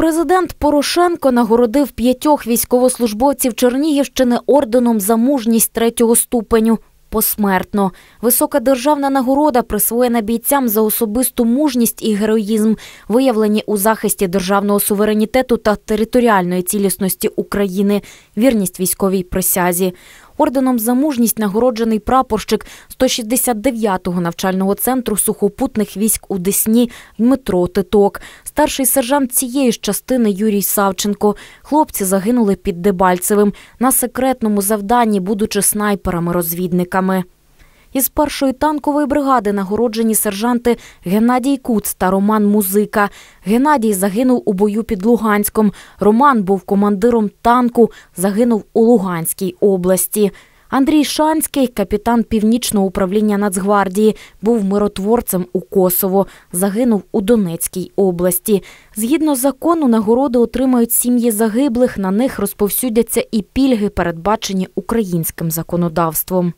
Президент Порошенко нагородив п'ятьох військовослужбовців Чернігівщини орденом за мужність третього ступеню. Посмертно висока державна нагорода присвоєна бійцям за особисту мужність і героїзм, виявлені у захисті державного суверенітету та територіальної цілісності України, вірність військовій присязі. Орденом за мужність нагороджений прапорщик 169-го навчального центру сухопутних військ у Десні Дмитро Титок, старший сержант цієї ж частини Юрій Савченко. Хлопці загинули під Дебальцевим на секретному завданні, будучи снайперами-розвідниками. Із першої танкової бригади нагороджені сержанти Геннадій Куц та Роман Музика. Геннадій загинув у бою під Луганськом. Роман був командиром танку, загинув у Луганській області. Андрій Шанський, капітан північного управління Нацгвардії, був миротворцем у Косово, загинув у Донецькій області. Згідно закону, нагороди отримають сім'ї загиблих. На них розповсюдяться і пільги, передбачені українським законодавством.